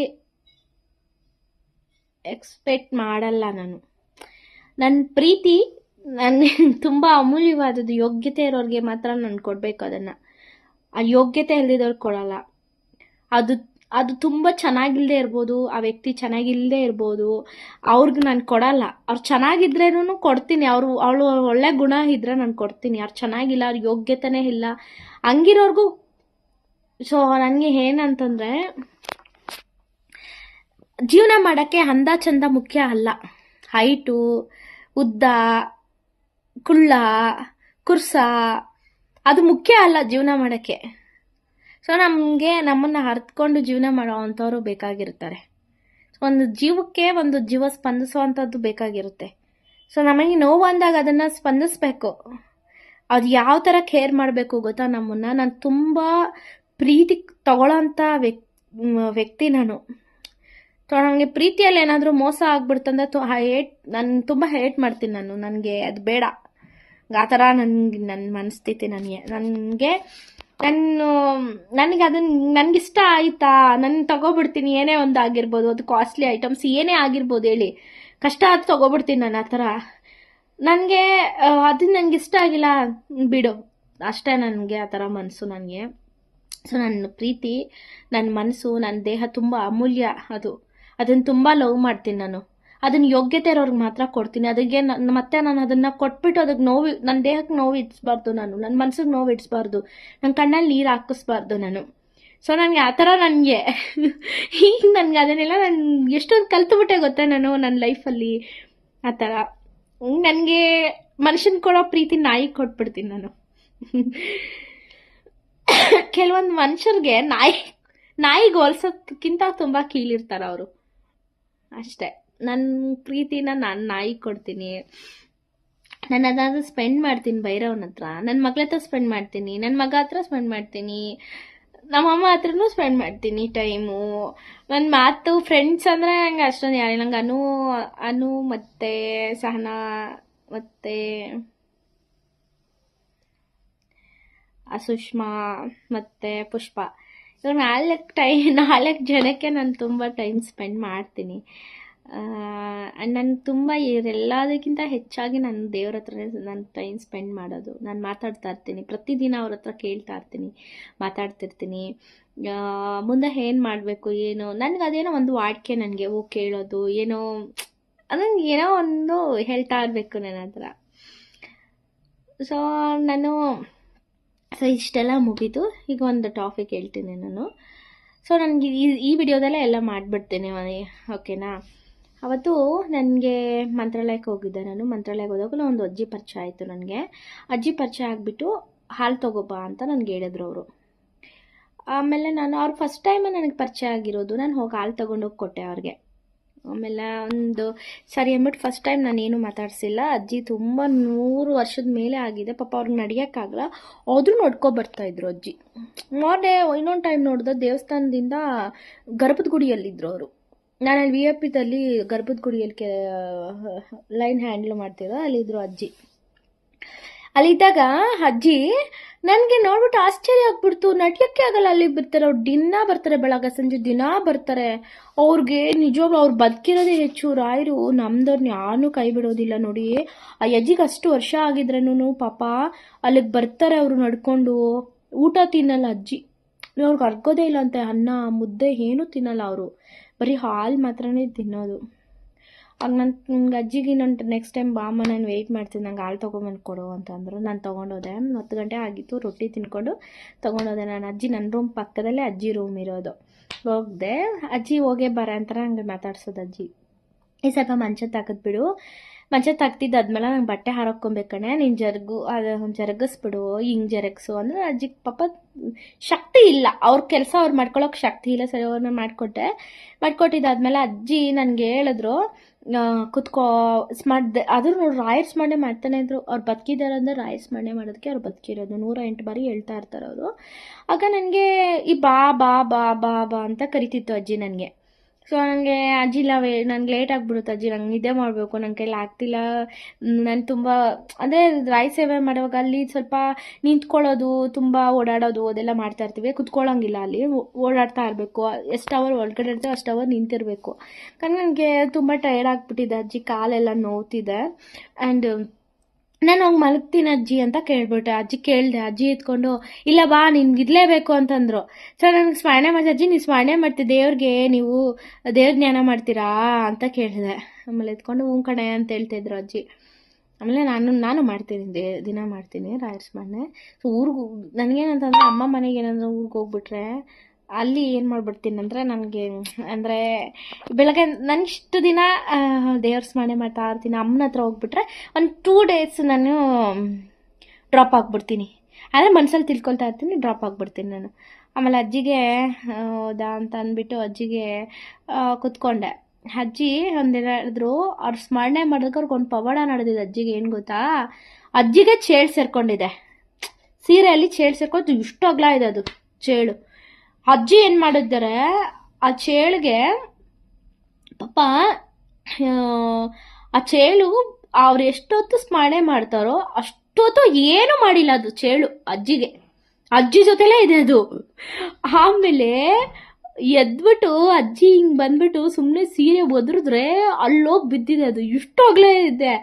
ಎಕ್ಸ್ಪೆಕ್ಟ್ ಮಾಡಲ್ಲ ನಾನು. ನನ್ನ ಪ್ರೀತಿ ನನ್ನ [LAUGHS] ತುಂಬ ಅಮೂಲ್ಯವಾದದ್ದು ಯೋಗ್ಯತೆ ಇರೋರಿಗೆ ಮಾತ್ರ ನಾನು ಕೊಡಬೇಕು ಅದನ್ನು. ಆ ಯೋಗ್ಯತೆ ಇಲ್ದಿದ್ದವ್ರಿಗೆ ಕೊಡಲ್ಲ. ಅದು ಅದು ತುಂಬ ಚೆನ್ನಾಗಿಲ್ಲದೆ ಇರ್ಬೋದು, ಆ ವ್ಯಕ್ತಿ ಚೆನ್ನಾಗಿಲ್ಲದೆ ಇರ್ಬೋದು, ಅವ್ರಿಗೆ ನಾನು ಕೊಡಲ್ಲ. ಅವ್ರು ಚೆನ್ನಾಗಿದ್ರೇನು ಕೊಡ್ತೀನಿ. ಅವರು, ಅವಳು ಒಳ್ಳೆ ಗುಣ ಇದ್ರೆ ನಾನು ಕೊಡ್ತೀನಿ. ಅವ್ರು ಚೆನ್ನಾಗಿಲ್ಲ, ಅವ್ರ ಯೋಗ್ಯತೆನೇ ಇಲ್ಲ. ಹಂಗಿರೋರ್ಗೂ, ಸೊ ನನಗೆ ಏನಂತಂದರೆ, ಜೀವನ ಮಾಡೋಕ್ಕೆ ಅಂದ ಚಂದ ಮುಖ್ಯ ಅಲ್ಲ. ಹೈಟು ಉದ್ದ, ಕುಳ್ಳ, ಕುರ್ಸ, ಅದು ಮುಖ್ಯ ಅಲ್ಲ ಜೀವನ ಮಾಡೋಕ್ಕೆ. ಸೊ ನಮಗೆ ನಮ್ಮನ್ನು ಅರ್ತ್ಕೊಂಡು ಜೀವನ ಮಾಡೋ ಅಂಥವ್ರು ಬೇಕಾಗಿರ್ತಾರೆ ಒಂದು ಜೀವಕ್ಕೆ ಒಂದು ಜೀವ ಸ್ಪಂದಿಸುವಂಥದ್ದು ಬೇಕಾಗಿರುತ್ತೆ. ಸೊ ನಮಗೆ ನೋವು ಅಂದಾಗ ಅದನ್ನು ಸ್ಪಂದಿಸ್ಬೇಕು. ಅದು ಯಾವ ಥರ ಕೇರ್ ಮಾಡಬೇಕು ಗೊತ್ತಾ ನಮ್ಮನ್ನು? ನಾನು ತುಂಬ ಪ್ರೀತಿ ತಗೊಳ್ಳೋಂಥ ವ್ಯಕ್ ವ್ಯಕ್ತಿ ನಾನು. ಸೊ ನನಗೆ ಪ್ರೀತಿಯಲ್ಲಿ ಏನಾದರೂ ಮೋಸ ಆಗ್ಬಿಡ್ತಂದ್ರೆ ತು ಹೇಟ್ ನಾನು ತುಂಬ ಹೇಟ್ ಮಾಡ್ತೀನಿ ನಾನು. ನನಗೆ ಅದು ಬೇಡ. ಆ ಥರ ನನಗೆ ನನ್ನ ಮನಸ್ಥಿತಿ ನನಗೆ. ನನಗೆ ನಾನು, ನನಗೆ ಅದನ್ನು ನನಗಿಷ್ಟ ಆಯಿತಾ? ನಾನು ತಗೋಬಿಡ್ತೀನಿ, ಏನೇ ಒಂದು ಆಗಿರ್ಬೋದು. ಅದು ಕಾಸ್ಟ್ಲಿ ಐಟಮ್ಸ್ ಏನೇ ಆಗಿರ್ಬೋದು ಹೇಳಿ. ಕಷ್ಟ ಅದು ತಗೋಬಿಡ್ತೀನಿ ನಾನು ಆ ಥರ. ನನಗೆ ಅದು ನನಗೆ ಇಷ್ಟ ಆಗಿಲ್ಲ. ಬಿಡು. ಅಷ್ಟೇ ನನಗೆ ಆ ಥರ ಮನಸ್ಸು ನನಗೆ. ಸೊ ನನ್ನ ಪ್ರೀತಿ ನನ್ನ ಮನಸ್ಸು ನನ್ನ ದೇಹ ತುಂಬ ಅಮೂಲ್ಯ ಅದು. ಅದನ್ನು ತುಂಬ ಲವ್ ಮಾಡ್ತೀನಿ ನಾನು. ಅದನ್ನು ಯೋಗ್ಯತೆ ಇರೋರ್ಗೆ ಮಾತ್ರ ಕೊಡ್ತೀನಿ. ಅದಕ್ಕೆ ನನ್ನ ಮತ್ತೆ ನಾನು ಅದನ್ನು ಕೊಟ್ಬಿಟ್ಟು ಅದಕ್ಕೆ ನೋವು ನನ್ನ ದೇಹಕ್ಕೆ ನೋವು ಇಡಿಸ್ಬಾರ್ದು ನಾನು. ನನ್ನ ಮನ್ಸಿಗೆ ನೋವು ಇಡಿಸ್ಬಾರ್ದು. ನನ್ನ ಕಣ್ಣಲ್ಲಿ ನೀರು ಹಾಕಿಸ್ಬಾರ್ದು ನಾನು. ಸೊ ನನಗೆ ಆ ಥರ ನನಗೆ. ಈಗ [LAUGHS] ನನಗೆ ಅದನ್ನೆಲ್ಲ ನಾನು, ಎಷ್ಟೊಂದು ಕಲ್ತುಬಿಟ್ಟೆ ಗೊತ್ತಾ ನಾನು ನನ್ನ ಲೈಫಲ್ಲಿ? ಆ ಥರ. ನನಗೆ ಮನುಷ್ಯನ ಕೊಡೋ ಪ್ರೀತಿ ನಾಯಿ ಕೊಟ್ಬಿಡ್ತೀನಿ ನಾನು. [LAUGHS] ಕೆಲವೊಂದು ಮನುಷ್ಯರಿಗೆ ನಾಯಿ, ನಾಯಿಗೆ ಹೋಲ್ಸೋದಕ್ಕಿಂತ ತುಂಬ ಕೀಳಿರ್ತಾರೆ ಅವರು. ಅಷ್ಟೇ. ನನ್ನ ಪ್ರೀತಿನ ನಾನು ನಾಯಿಗೆ ಕೊಡ್ತೀನಿ. ನಾನು ಅದಾದ್ರೂ ಸ್ಪೆಂಡ್ ಮಾಡ್ತೀನಿ ಬೈರವನ ಹತ್ರ. ನನ್ನ ಮಗಳ ಹತ್ರ ಸ್ಪೆಂಡ್ ಮಾಡ್ತೀನಿ. ನನ್ನ ಮಗ ಹತ್ರ ಸ್ಪೆಂಡ್ ಮಾಡ್ತೀನಿ. ನಮ್ಮಮ್ಮ ಹತ್ರನೂ ಸ್ಪೆಂಡ್ ಮಾಡ್ತೀನಿ ಟೈಮು ನನ್ನ ಮಾತು ಫ್ರೆಂಡ್ಸ್ ಅಂದರೆ ನಂಗೆ ಅಷ್ಟೊಂದು ಯಾರು ನಂಗೆ ಅನು ಅನು ಮತ್ತು ಸಹನಾ ಮತ್ತು ಸುಷ್ಮಾ ಮತ್ತು ಪುಷ್ಪ. ಇವಾಗ ನಾಲ್ಕು ಟೈ [LAUGHS] ನಾಲ್ಕು ಜನಕ್ಕೆ ನಾನು ತುಂಬ ಟೈಮ್ ಸ್ಪೆಂಡ್ ಮಾಡ್ತೀನಿ. ನಾನು ತುಂಬ ಇವರೆಲ್ಲದಕ್ಕಿಂತ ಹೆಚ್ಚಾಗಿ ನಾನು ದೇವ್ರ ಹತ್ರನೇ ನಾನು ಟೈಮ್ ಸ್ಪೆಂಡ್ ಮಾಡೋದು. ನಾನು ಮಾತಾಡ್ತಾ ಇರ್ತೀನಿ. ಪ್ರತಿದಿನ ಅವ್ರ ಹತ್ರ ಕೇಳ್ತಾ ಇರ್ತೀನಿ. ಮಾತಾಡ್ತಿರ್ತೀನಿ ಮುಂದೆ ಏನು ಮಾಡಬೇಕು, ಏನು? ನನಗೆ ಅದೇನೋ ಒಂದು ವಾಡಿಕೆ ನನಗೆ, ಓ, ಕೇಳೋದು, ಏನೋ ಅದನ್ನು ಏನೋ ಒಂದು ಹೇಳ್ತಾ ಇರಬೇಕು ನನ್ನ ಹತ್ರ. ಸೊ ನಾನು ಸೊ ಇಷ್ಟೆಲ್ಲ ಮುಗೀತು. ಈಗ ಒಂದು ಟಾಪಿಕ್ ಹೇಳ್ತೀನಿ ನಾನು. ಸೊ ನನಗೆ ಈ ಈ ವಿಡಿಯೋದಲ್ಲೇ ಎಲ್ಲ ಮಾಡಿಬಿಡ್ತೀನಿ ಓಕೆನಾ ಅವತ್ತು ನನಗೆ ಮಂತ್ರಾಲಯಕ್ಕೆ ಹೋಗಿದ್ದೆ ನಾನು. ಮಂತ್ರಾಲಯಕ್ಕೆ ಹೋದಾಗಲೂ ಒಂದು ಅಜ್ಜಿ ಪರಿಚಯ ಆಯಿತು ನನಗೆ. ಅಜ್ಜಿ ಪರಿಚಯ ಆಗಿಬಿಟ್ಟು ಹಾಲು ತಗೋಬಾ ಅಂತ ನನಗೆ ಹೇಳಿದ್ರು ಅವರು. ಆಮೇಲೆ ನಾನು ಅವ್ರು ಫಸ್ಟ್ ಟೈಮ್ ನನಗೆ ಪರಿಚಯ ಆಗಿರೋದು. ನಾನು ಹೋಗಿ ಹಾಲು ತೊಗೊಂಡೋಗಿ ಕೊಟ್ಟೆ ಅವ್ರಿಗೆ. ಆಮೇಲೆ ಒಂದು ಸರಿ ಅಂದ್ಬಿಟ್ಟು ಫಸ್ಟ್ ಟೈಮ್ ನಾನೇನು ಮಾತಾಡ್ಸಿಲ್ಲ. ಅಜ್ಜಿ ತುಂಬ ನೂರು ವರ್ಷದ ಮೇಲೆ ಆಗಿದೆ. ಪಾಪ ಅವ್ರಿಗೆ ನಡೆಯೋಕ್ಕಾಗಲ್ಲ. ಆದರೂ ಇದ್ರು ಅಜ್ಜಿ. ಮೊನ್ನೆ ಇನ್ನೊಂದು ಟೈಮ್ ನೋಡಿದೆ, ದೇವಸ್ಥಾನದಿಂದ ಗರ್ಭದ ಗುಡಿಯಲ್ಲಿದ್ದರು ಅವರು. ನಾನು ಅಲ್ಲಿ ವಿ ಎ ಪಿದಲ್ಲಿ ಗರ್ಭದ ಗುಡಿಯಲ್ಲಿ ಲೈನ್ ಹ್ಯಾಂಡ್ಲ್ ಮಾಡ್ತಿರೋ ಅಲ್ಲಿದ್ದರು ಅಜ್ಜಿ. ಅಲ್ಲಿದ್ದಾಗ ಅಜ್ಜಿ, ನನಗೆ ನೋಡ್ಬಿಟ್ಟು ಆಶ್ಚರ್ಯ ಆಗ್ಬಿಡ್ತು. ನಟ್ಯಕ್ಕೆ ಆಗಲ್ಲ, ಅಲ್ಲಿ ಬರ್ತಾರೆ. ಅವ್ರು ದಿನ ಬರ್ತಾರೆ, ಬೆಳಗ್ಗೆ ಸಂಜೆ ದಿನ ಬರ್ತಾರೆ. ಅವ್ರಿಗೆ ನಿಜವಾಗ್ಲೂ ಅವ್ರು ಬದುಕಿರೋದೇ ಹೆಚ್ಚು. ರಾಯರು ನಮ್ದವ್ರನ್ನ ಯಾರೂ ಕೈ ಬಿಡೋದಿಲ್ಲ ನೋಡಿ. ಆ ಯಜ್ಜಿಗೆ ಅಷ್ಟು ವರ್ಷ ಆಗಿದ್ರೂ ಪಾಪ, ಅಲ್ಲಿಗೆ ಬರ್ತಾರೆ ಅವರು ನಡ್ಕೊಂಡು. ಊಟ ತಿನ್ನಲ್ಲ ಅಜ್ಜಿ. ಅವ್ರಿಗೆ ಅರ್ಗೋದೇ ಇಲ್ಲ ಅಂತೆ. ಅನ್ನ, ಮುದ್ದೆ ಏನೂ ತಿನ್ನಲ್ಲ ಅವರು. ಬರೀ ಹಾಲು ಮಾತ್ರನೇ ತಿನ್ನೋದು. ಆಗ ನನ್ನ ನಿಮ್ಗೆ ಅಜ್ಜಿಗೆ ಇನ್ನೊಂದು ನೆಕ್ಸ್ಟ್ ಟೈಮ್ ಬಾಮ್ಮ ನಾನು ವೆಯ್ಟ್ ಮಾಡ್ತೀನಿ, ನಂಗೆ ಹಾಲು ತೊಗೊಂಬಂದು ಕೊಡು ಅಂತಂದರು. ನಾನು ತೊಗೊಂಡೋದೆ. ಹತ್ತು ಗಂಟೆ ಆಗಿತ್ತು, ರೊಟ್ಟಿ ತಿನ್ಕೊಂಡು ತೊಗೊಂಡೋದೆ. ನಾನು ಅಜ್ಜಿ ನನ್ನ ರೂಮ್ ಪಕ್ಕದಲ್ಲೇ ಅಜ್ಜಿ ರೂಮ್ ಇರೋದು. ಹೋಗ್ದೆ. ಅಜ್ಜಿ ಹೋಗೇ ಬರ ಅಂತ ಹಂಗೆ ಮಾತಾಡ್ಸೋದು ಅಜ್ಜಿ. ಈ ಸ್ವಲ್ಪ ಮಂಚ ತಾಕದ್ಬಿಡು ಮಂಚ ಆದ್ಮೇಲೆ ನಂಗೆ ಬಟ್ಟೆ ಹಾರಕ್ಕೊಬೇಕಣೆ ನೀನು ಜರುಗು, ಅದು ಜರುಗಿಸ್ಬಿಡು, ಹಿಂಗೆ ಜರಗಿಸು ಅಂದರೆ ಅಜ್ಜಿಗೆ ಪಾಪ ಶಕ್ತಿ ಇಲ್ಲ. ಅವ್ರ ಕೆಲಸ ಅವ್ರು ಮಾಡ್ಕೊಳ್ಳೋಕೆ ಶಕ್ತಿ ಇಲ್ಲ. ಸರಿ ಅವ್ರನ್ನ ಮಾಡಿಕೊಟ್ಟೆ. ಮಾಡಿಕೊಟ್ಟಿದ್ದಾದ್ಮೇಲೆ ಅಜ್ಜಿ ನನಗೆ ಹೇಳಿದ್ರು ಕುತ್ಕೋ, ಸ್ಮಾರ್ಟ್ ಆದರೂ ನೋಡಿ ರಾಯರ್ ಸ್ಮರಣೆ ಮಾಡ್ತಾನೆ ಇದ್ರು. ಅವ್ರು ಬದುಕಿದ್ದಾರೆ ಅಂದರೆ ರಾಯರ್ ಸ್ಮರಣೆ ಮಾಡೋದಕ್ಕೆ ಅವ್ರು ಬದುಕಿರೋದು. ನೂರ ಎಂಟು ಬಾರಿ ಹೇಳ್ತಾ ಇರ್ತಾರೆ ಅವರು. ಆಗ ನನಗೆ ಈ ಬಾ ಬಾ ಬಾ ಬಾ ಬಾ ಅಂತ ಕರಿತಿತ್ತು ಅಜ್ಜಿ ನನಗೆ. ಸೊ ನನಗೆ ಅಜ್ಜಿ ಲವ್ ನಂಗೆ ಲೇಟ್ ಆಗಿಬಿಡುತ್ತೆ ಅಜ್ಜಿ. ನಂಗೆ ನಿದ್ದೆ ಮಾಡಬೇಕು. ನನ್ನ ಕೈಲಿ ಆಗ್ತಿಲ್ಲ. ನಾನು ತುಂಬ, ಅಂದರೆ ರೈಸ್ ಸೇವೆ ಮಾಡುವಾಗ ಅಲ್ಲಿ ಸ್ವಲ್ಪ ನಿಂತ್ಕೊಳ್ಳೋದು, ತುಂಬ ಓಡಾಡೋದು, ಅದೆಲ್ಲ ಮಾಡ್ತಾ ಇರ್ತೀವಿ. ಕುತ್ಕೊಳ್ಳೋಂಗಿಲ್ಲ ಅಲ್ಲಿ. ಓಡಾಡ್ತಾ ಇರಬೇಕು. ಎಷ್ಟು ಅವರ್ ಒಳಗಡೆ ಇರ್ತೇವೆ, ಅಷ್ಟು ಅವರ್ ನಿಂತಿರಬೇಕು. ಕಾರಣ ನನಗೆ ತುಂಬ ಟಯರ್ಡ್ ಆಗಿಬಿಟ್ಟಿದೆ ಅಜ್ಜಿ. ಕಾಲೆಲ್ಲ ನೋವ್ತಿದೆ. ಆ್ಯಂಡ್ ನಾನು ಹೋಗಿ ಮಲಗ್ತೀನಿ ಅಜ್ಜಿ ಅಂತ ಕೇಳ್ಬಿಟ್ಟೆ, ಅಜ್ಜಿ ಕೇಳಿದೆ, ಅಜ್ಜಿ ಎತ್ಕೊಂಡು, ಇಲ್ಲ ಬಾ, ನಿನ್ಗೆ ಇರಲೇಬೇಕು ಅಂತಂದರು. ಸೊ ನನಗೆ ಸ್ಮರಣೆ ಮಾಡಿ ಅಜ್ಜಿ ನೀವು ಸ್ಮರಣೆ ಮಾಡ್ತೀವಿ ದೇವ್ರಿಗೆ ನೀವು ದೇವ್ರ ಜ್ಞಾನ ಮಾಡ್ತೀರಾ ಅಂತ ಕೇಳಿದೆ. ಆಮೇಲೆ ಎತ್ಕೊಂಡು, ಹ್ಞೂ ಕಣೆ ಅಂತ ಹೇಳ್ತಿದ್ರು ಅಜ್ಜಿ. ಆಮೇಲೆ ನಾನು ನಾನು ಮಾಡ್ತೀನಿ, ದೇ, ದಿನ ಮಾಡ್ತೀನಿ, ರಾಯರ್ ಸ್ಮರಣೆ. ಸೊ ಊರಿಗೆ ನನಗೇನಂತಂದ್ರೆ ಅಮ್ಮ ಮನೆಗೆ ಏನಂದ್ರೆ ಊರಿಗೆ ಹೋಗ್ಬಿಟ್ರೆ ಅಲ್ಲಿ ಏನು ಮಾಡ್ಬಿಡ್ತೀನಿ ಅಂದರೆ ನನಗೆ, ಅಂದರೆ ಬೆಳಗ್ಗೆ ನಾನು ಇಷ್ಟು ದಿನ ದೇವ್ರ ಸ್ಮರಣೆ ಮಾಡ್ತಾ ಇರ್ತೀನಿ. ಅಮ್ಮನ ಹತ್ರ ಹೋಗ್ಬಿಟ್ರೆ ಒಂದು ಟೂ ಡೇಸ್ ನಾನು ಡ್ರಾಪ್ ಆಗಿಬಿಡ್ತೀನಿ. ಆದರೆ ಮನಸ್ಸಲ್ಲಿ ತಿಳ್ಕೊಳ್ತಾ ಇರ್ತೀನಿ ಡ್ರಾಪ್ ಆಗಿಬಿಡ್ತೀನಿ ನಾನು. ಆಮೇಲೆ ಅಜ್ಜಿಗೆ ಹೋದಾ ಅಂತ ಅಂದ್ಬಿಟ್ಟು ಅಜ್ಜಿಗೆ ಕುತ್ಕೊಂಡೆ. ಅಜ್ಜಿ ಒಂದಿನ ಹೇಳಿದ್ರು ಅವ್ರು ಸ್ಮರಣೆ ಮಾಡಿದಾಗ ಅವ್ರಿಗೆ ಒಂದು ಪವಾಡ ನಡೆದಿದೆ ಅಜ್ಜಿಗೆ, ಏನು ಗೊತ್ತಾ? ಅಜ್ಜಿಗೆ ಚೇಳು ಸೇರ್ಕೊಂಡಿದೆ. ಸೀರೆಯಲ್ಲಿ ಚೇಳು ಸೇರ್ಕೊಂಡು ಇಷ್ಟು ಅಗಲ ಇದೆ ಅದು, ಚೇಳು. ಅಜ್ಜಿ ಏನು ಮಾಡಿದ್ದಾರೆ? ಆ ಚೇಳಿಗೆ ಪಾಪ ಆ, ಚೇಳು ಅವ್ರು ಎಷ್ಟೊತ್ತು ಸ್ಮರಣೆ ಮಾಡ್ತಾರೋ ಅಷ್ಟೊತ್ತು ಏನು ಮಾಡಿಲ್ಲ ಅದು ಚೇಳು ಅಜ್ಜಿಗೆ. ಅಜ್ಜಿ ಜೊತೆಲೇ ಇದೆ ಅದು. ಆಮೇಲೆ ಎದ್ಬಿಟ್ಟು ಅಜ್ಜಿ ಹಿಂಗೆ ಬಂದ್ಬಿಟ್ಟು ಸುಮ್ಮನೆ ಸೀರೆ ಒದ್ರಿದ್ರೆ ಅಲ್ಲೋಗಿ ಬಿದ್ದಿದೆ ಅದು. ಇಷ್ಟೋಗ್ಲೇ ಇದೆ.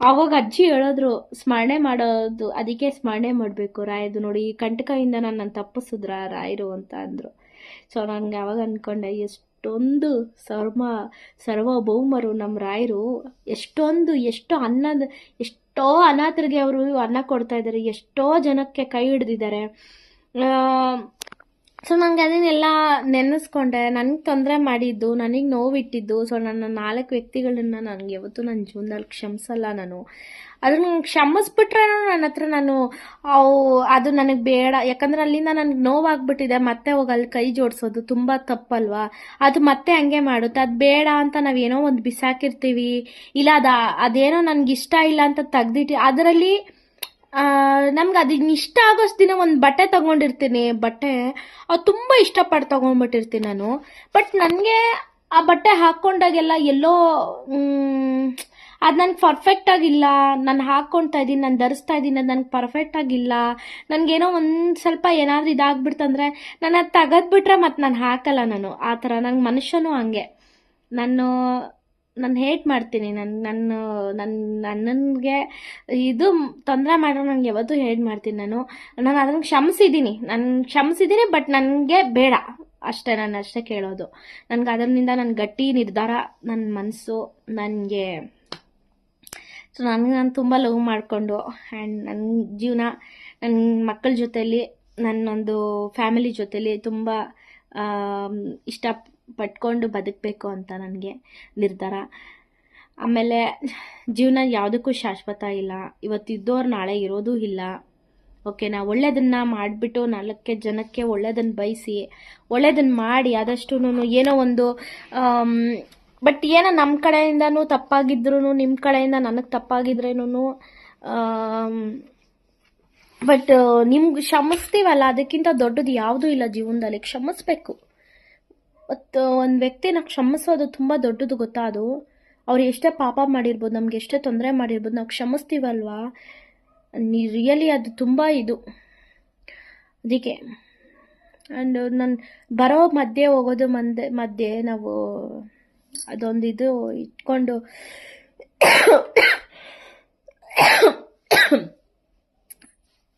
ಆವಾಗ ಅಜ್ಜಿ ಹೇಳಿದ್ರು, ಸ್ಮರಣೆ ಮಾಡೋದು, ಅದಕ್ಕೆ ಸ್ಮರಣೆ ಮಾಡಬೇಕು, ರಾಯದು ನೋಡಿ, ಈ ಕಂಟಕದಿಂದ ನನ್ನ ತಪ್ಪಿಸಿದ್ರ ರಾಯರು ಅಂತ ಅಂದರು. ಸೊ ನನಗೆ ಅವಾಗ ಅಂದ್ಕೊಂಡೆ ಎಷ್ಟೊಂದು ಸರ್ವ ಸರ್ವಭೌಮರು ನಮ್ಮ ರಾಯರು, ಎಷ್ಟೊಂದು, ಎಷ್ಟೋ ಅನ್ನದ, ಎಷ್ಟೋ ಅನಾಥರಿಗೆ ಅವರು ಅನ್ನ ಕೊಡ್ತಾ ಇದ್ದಾರೆ ಎಷ್ಟೋ ಜನಕ್ಕೆ ಕೈ ಹಿಡ್ದಿದ್ದಾರೆ ಸೊ ನನಗೆ ಅದನ್ನೆಲ್ಲ ನೆನೆಸ್ಕೊಂಡೆ. ನನಗೆ ತೊಂದರೆ ಮಾಡಿದ್ದು, ನನಗೆ ನೋವಿಟ್ಟಿದ್ದು. ಸೊ ನನ್ನ ನಾಲ್ಕು ವ್ಯಕ್ತಿಗಳನ್ನ ನನಗೆ ಯಾವತ್ತೂ ನನ್ನ ಜೀವನದಲ್ಲಿ ಕ್ಷಮಿಸಲ್ಲ ನಾನು. ಅದನ್ನ ಕ್ಷಮಿಸ್ಬಿಟ್ರೆ ನನ್ನ ಹತ್ರ ನಾನು, ಅವು, ಅದು ನನಗೆ ಬೇಡ. ಯಾಕಂದ್ರೆ ಅಲ್ಲಿಂದ ನನಗೆ ನೋವಾಗ್ಬಿಟ್ಟಿದೆ. ಮತ್ತೆ ಹೋಗಿ ಅಲ್ಲಿ ಕೈ ಜೋಡಿಸೋದು ತುಂಬ ತಪ್ಪಲ್ವಾ? ಅದು ಮತ್ತೆ ಹಂಗೆ ಮಾಡುತ್ತೆ. ಅದು ಬೇಡ ಅಂತ ನಾವೇನೋ ಒಂದು ಬಿಸಾಕಿರ್ತೀವಿ. ಇಲ್ಲ, ಅದು, ಅದೇನೋ ನನಗೆ ಇಷ್ಟ ಇಲ್ಲ ಅಂತ ತೆಗ್ದಿಟ್ಟು, ಅದರಲ್ಲಿ ನಮ್ಗೆ ಅದು ಇಷ್ಟ ಆಗೋಷ್ಟು ದಿನ ಒಂದು ಬಟ್ಟೆ ತಗೊಂಡಿರ್ತೀನಿ. ಬಟ್ಟೆ, ಅದು ತುಂಬ ಇಷ್ಟಪಟ್ಟು ತಗೊಂಡ್ಬಿಟ್ಟಿರ್ತೀನಿ ನಾನು. ಬಟ್ ನನಗೆ ಆ ಬಟ್ಟೆ ಹಾಕ್ಕೊಂಡಾಗೆಲ್ಲ ಎಲ್ಲೋ ಅದು ನನಗೆ ಪರ್ಫೆಕ್ಟ್ ಆಗಿಲ್ಲ. ನಾನು ಹಾಕ್ಕೊಳ್ತಾ ಇದ್ದೀನಿ, ನಾನು ಧರಿಸ್ತಾ ಇದ್ದೀನಿ, ಅದು ನನಗೆ ಪರ್ಫೆಕ್ಟ್ ಆಗಿಲ್ಲ. ನನಗೇನೋ ಒಂದು ಸ್ವಲ್ಪ ಏನಾದರೂ ಇದಾಗ್ಬಿಡ್ತಂದ್ರೆ ನಾನು ಅದು ತೆಗೆದ್ಬಿಟ್ರೆ ಮತ್ತು ನಾನು ಹಾಕಲ್ಲ ನಾನು. ಆ ಥರ ನನಗೆ ಮನುಷ್ಯನೂ ಹಂಗೆ. ನಾನು ನಾನು ಹೇಟ್ ಮಾಡ್ತೀನಿ. ನನ್ನ ನನ್ನ ನನ್ನ ನನ್ನನಿಗೆ ಇದು ತೊಂದರೆ ಮಾಡೋ ನನಗೆ ಯಾವತ್ತೂ ಹೇಟ್ ಮಾಡ್ತೀನಿ ನಾನು. ನಾನು ಅದನ್ನು ಕ್ಷಮಿಸಿದ್ದೀನಿ ನಾನು ಕ್ಷಮಿಸಿದ್ದೀನಿ ಬಟ್ ನನಗೆ ಬೇಡ. ಅಷ್ಟೇ, ನಾನು ಅಷ್ಟೇ ಕೇಳೋದು. ನನಗೆ ಅದರಿಂದ ನನ್ನ ಗಟ್ಟಿ ನಿರ್ಧಾರ ನನ್ನ ಮನಸ್ಸು ನನಗೆ ಸೊ ನನಗೆ ನಾನು ತುಂಬ ಲವ್ ಮಾಡಿಕೊಂಡು ಆ್ಯಂಡ್ ನನ್ನ ಜೀವನ ನನ್ನ ಮಕ್ಕಳ ಜೊತೆಯಲ್ಲಿ ನನ್ನೊಂದು ಫ್ಯಾಮಿಲಿ ಜೊತೆಯಲ್ಲಿ ತುಂಬ ಇಷ್ಟ ಪಟ್ಕೊಂಡು ಬದುಕಬೇಕು ಅಂತ ನನಗೆ ನಿರ್ಧಾರ. ಆಮೇಲೆ ಜೀವನ ಯಾವುದಕ್ಕೂ ಶಾಶ್ವತ ಇಲ್ಲ. ಇವತ್ತಿದ್ದವ್ರು ನಾಳೆ ಇರೋದೂ ಇಲ್ಲ. ಓಕೆನಾ ಒಳ್ಳೆಯದನ್ನು ಮಾಡಿಬಿಟ್ಟು ನಾಲ್ಕೆ ಜನಕ್ಕೆ ಒಳ್ಳೆಯದನ್ನು ಬಯಸಿ ಒಳ್ಳೆಯದನ್ನು ಮಾಡಿ ಆದಷ್ಟು ಏನೋ ಒಂದು ಬಟ್ ಏನೋ ನಮ್ಮ ಕಡೆಯಿಂದನು ತಪ್ಪಾಗಿದ್ರೂ ನಿಮ್ಮ ಕಡೆಯಿಂದ ನನಗೆ ತಪ್ಪಾಗಿದ್ರೇನು ಬಟ್ ನಿಮ್ಗೆ ಕ್ಷಮಿಸ್ತೀವಲ್ಲ, ಅದಕ್ಕಿಂತ ದೊಡ್ಡದು ಯಾವುದೂ ಇಲ್ಲ ಜೀವನದಲ್ಲಿ, ಕ್ಷಮಿಸ್ಬೇಕು. ಮತ್ತು ಒಂದು ವ್ಯಕ್ತಿನ ಕ್ಷಮಿಸೋದು ತುಂಬ ದೊಡ್ಡದು ಗೊತ್ತಾ ಅದು? ಅವ್ರು ಎಷ್ಟೇ ಪಾಪ ಮಾಡಿರ್ಬೋದು, ನಮ್ಗೆ ಎಷ್ಟೇ ತೊಂದರೆ ಮಾಡಿರ್ಬೋದು, ನಾವು ಕ್ಷಮಿಸ್ತೀವಲ್ವಾ? ನೀ ರಿಯಲಿ ಅದು ತುಂಬ ಇದು. ಅದಕ್ಕೆ. ಆ್ಯಂಡ್ ನಾನು ಬರೋ ಮಧ್ಯೆ ಹೋಗೋದು ಮಂದೆ, ಮಧ್ಯೆ ನಾವು ಅದೊಂದು ಇದು ಇಟ್ಕೊಂಡು [COUGHS]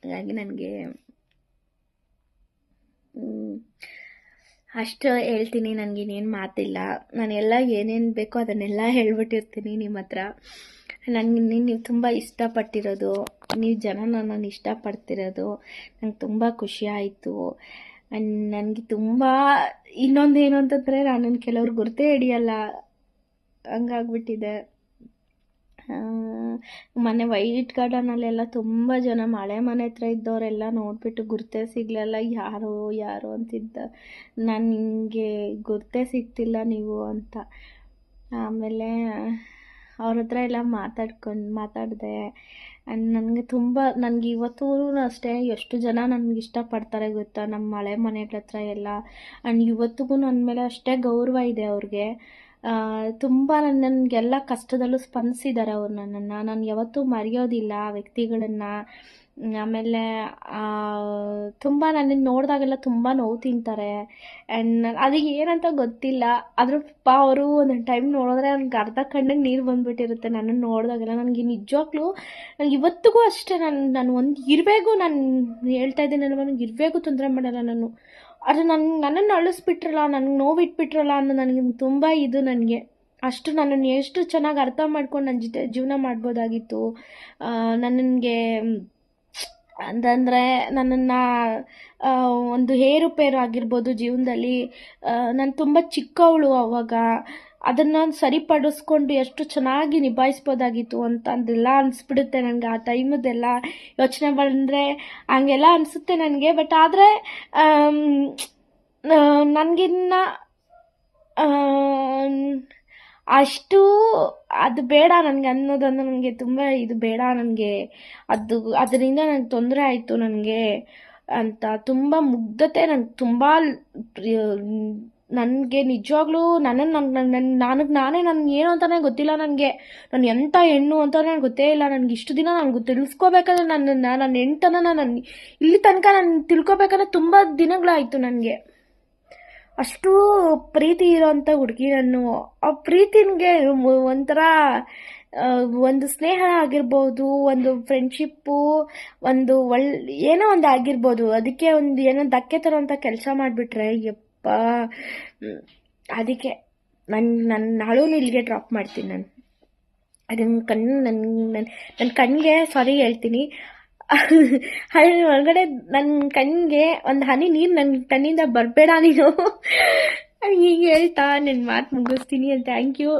ಹಾಗಾಗಿ ನನಗೆ ಅಷ್ಟು ಹೇಳ್ತೀನಿ ನನಗಿನ್ನೇನು ಮಾತಿಲ್ಲ. ನಾನೆಲ್ಲ ಏನೇನು ಬೇಕೋ ಅದನ್ನೆಲ್ಲ ಹೇಳ್ಬಿಟ್ಟಿರ್ತೀನಿ ನಿಮ್ಮ ಹತ್ರ. ನನಗೆ ನೀವು ತುಂಬ ಇಷ್ಟಪಟ್ಟಿರೋದು, ನೀವು ಜನ ನನ್ನನ್ನು ಇಷ್ಟಪಡ್ತಿರೋದು ನಂಗೆ ತುಂಬ ಖುಷಿ ಆಯಿತು. ನನಗೆ ತುಂಬ ಇನ್ನೊಂದು ಏನು ಅಂತಂದರೆ ನಾನು ಕೆಲವ್ರು ಗುರುತೇ ಹಿಡಿಯಲ್ಲ. ಹಂಗಾಗ್ಬಿಟ್ಟಿದೆ. ಮೊನ್ನೆ ವೈಟ್ ಗಾರ್ಡನಲ್ಲೆಲ್ಲ ತುಂಬ ಜನ ಮಳೆ ಮನೆ ಹತ್ರ ಇದ್ದವರೆಲ್ಲ ನೋಡಿಬಿಟ್ಟು ಗುರ್ತೇ ಸಿಗಲಿಲ್ಲ, ಯಾರು ಯಾರು ಅಂತಿದ್ದ. ನಾನು ನಿಮಗೆ ಗುರ್ತೇ ಸಿಗ್ತಿಲ್ಲ ನೀವು ಅಂತ. ಆಮೇಲೆ ಅವ್ರ ಹತ್ರ ಎಲ್ಲ ಮಾತಾಡ್ಕೊಂಡು, ಮಾತಾಡಿದೆ. ನನಗೆ ತುಂಬ, ನನಗೆ ಇವತ್ತೂ ಅಷ್ಟೇ ಎಷ್ಟು ಜನ ನನಗೆ ಇಷ್ಟಪಡ್ತಾರೆ ಗೊತ್ತಾ? ನಮ್ಮ ಮಳೆ ಮನೆಗಳ ಹತ್ರ ಎಲ್ಲ. ಆ್ಯಂಡ್ ಇವತ್ತಿಗೂ ನನ್ನ ಮೇಲೆ ಅಷ್ಟೇ ಗೌರವ ಇದೆ ಅವ್ರಿಗೆ. ತುಂಬ ನನಗೆಲ್ಲ ಕಷ್ಟದಲ್ಲೂ ಸ್ಪಂದಿಸಿದ್ದಾರೆ ಅವ್ರು ನನ್ನನ್ನು. ನಾನು ಯಾವತ್ತೂ ಮರೆಯೋದಿಲ್ಲ ಆ ವ್ಯಕ್ತಿಗಳನ್ನು. ಆಮೇಲೆ ತುಂಬ ನನ್ನನ್ನು ನೋಡಿದಾಗೆಲ್ಲ ತುಂಬ ನೋವು ತಿಂತಾರೆ. ಆ್ಯಂಡ್ ಅದಕ್ಕೆ ಏನಂತ ಗೊತ್ತಿಲ್ಲ. ಆದರೂ ಪಾಪ ಅವರು ಒಂದೊಂದು ಟೈಮ್ ನೋಡಿದ್ರೆ ನನಗೆ ಅರ್ಧ ಕಣ್ಣಿಗೆ ನೀರು ಬಂದುಬಿಟ್ಟಿರುತ್ತೆ. ನನ್ನನ್ನು ನೋಡಿದಾಗೆಲ್ಲ ನನಗೆ ನಿಜವಾಗ್ಲೂ ನನಗೆ ಇವತ್ತಿಗೂ ಅಷ್ಟೇ ನಾನು ನಾನು ಒಂದು ಇರಬೇಕು ನಾನು ಹೇಳ್ತಾ ಇದ್ದೀನಿ ನನಗೆ ಇರಬೇಕು ತೊಂದರೆ ಮಾಡಲ್ಲ ನಾನು. ಆದರೆ ನನ್ನ ನನ್ನನ್ನು ಅಳಿಸ್ಬಿಟ್ರಲ್ಲ, ನನಗೆ ನೋವಿಟ್ಬಿಟ್ರಲ್ಲ ಅನ್ನೋ ನನಗೆ ತುಂಬ ಇದು ನನಗೆ. ಅಷ್ಟು ನನ್ನನ್ನು ಎಷ್ಟು ಚೆನ್ನಾಗಿ ಅರ್ಥ ಮಾಡ್ಕೊಂಡು ನನ್ನ ಜೊತೆ ಜೀವನ ಮಾಡ್ಬೋದಾಗಿತ್ತು. ನನಗೆ ಅಂತಂದರೆ ನನ್ನನ್ನು ಒಂದು ಏರುಪೇರು ಆಗಿರ್ಬೋದು ಜೀವನದಲ್ಲಿ. ನಾನು ತುಂಬ ಚಿಕ್ಕವಳು ಅವಾಗ ಅದನ್ನು ಸರಿಪಡಿಸ್ಕೊಂಡು ಎಷ್ಟು ಚೆನ್ನಾಗಿ ನಿಭಾಯಿಸ್ಬೋದಾಗಿತ್ತು ಅಂತ ಅಂದೆಲ್ಲ ಅನಿಸ್ಬಿಡುತ್ತೆ ನನಗೆ ಆ ಟೈಮದೆಲ್ಲ. ಯೋಚನೆ ಬಂದರೆ ಹಂಗೆಲ್ಲ ಅನಿಸುತ್ತೆ ನನಗೆ ಬಟ್ ಆದರೆ ನನಗಿನ್ನ ಅಷ್ಟು ಅದು ಬೇಡ ನನಗೆ ಅನ್ನೋದನ್ನು ನನಗೆ ತುಂಬ ಇದು ಬೇಡ ನನಗೆ. ಅದು, ಅದರಿಂದ ನನಗೆ ತೊಂದರೆ ಆಯಿತು ನನಗೆ ಅಂತ ತುಂಬ ಮುಗ್ಧತೆ ನನಗೆ ತುಂಬ ನನಗೆ ನಿಜವಾಗ್ಲೂ ನನ್ನ ನನ್ನ ನನಗೆ ನಾನೇ ನನ್ನ ಏನು ಅಂತಲೇ ಗೊತ್ತಿಲ್ಲ ನನಗೆ. ನಾನು ಎಂಥ ಹೆಣ್ಣು ಅಂತ ನನಗೆ ಗೊತ್ತೇ ಇಲ್ಲ. ನನಗೆ ಇಷ್ಟು ದಿನ ನನಗೆ ತಿಳ್ಸ್ಕೋಬೇಕಂದ್ರೆ ನನ್ನನ್ನು ನನ್ನ ಹೆಣ್ತನ ನಾನು ಇಲ್ಲಿ ತನಕ ನಾನು ತಿಳ್ಕೊಬೇಕಂದ್ರೆ ತುಂಬ ದಿನಗಳಾಯಿತು ನನಗೆ. ಅಷ್ಟು ಪ್ರೀತಿ ಇರೋಂಥ ಹುಡುಗಿ ನಾನು. ಆ ಪ್ರೀತಿನಿಗೆ ಒಂಥರ ಒಂದು ಸ್ನೇಹ ಆಗಿರ್ಬೋದು, ಒಂದು ಫ್ರೆಂಡ್ಶಿಪ್ಪು ಒಂದು ಒಳ್ ಏನೋ ಒಂದು ಆಗಿರ್ಬೋದು. ಅದಕ್ಕೆ ಒಂದು ಏನೋ ಧಕ್ಕೆ ತರೋಂಥ ಕೆಲಸ ಮಾಡಿಬಿಟ್ರೆ ಯಪ್ಪ ಅದಕ್ಕೆ ನನ್ನ ನನ್ನ ನಾಳೂ ಇಲ್ಲಿಗೆ ಡ್ರಾಪ್ ಮಾಡ್ತೀನಿ ನಾನು. ಅದನ್ನ ಕಣ್ಣು ನನ್ನ ನನ್ನ ನನ್ನ ಕಣ್ಣಿಗೆ ಸಾರಿ ಹೇಳ್ತೀನಿ. [LAUGHS] ಅದ್ರ ಒಳಗಡೆ ನನ್ನ ಕಣ್ಣಿಗೆ ಒಂದು ಹನಿ ನೀರು ನನ್ನ ಕಣ್ಣಿಂದ ಬರಬೇಡ ನೀನು. [LAUGHS] ಹೀಗೆ ಹೇಳ್ತಾ ನನ್ನ ಮಾತು ಮುಗಿಸ್ತೀನಿ ಥ್ಯಾಂಕ್ ಯು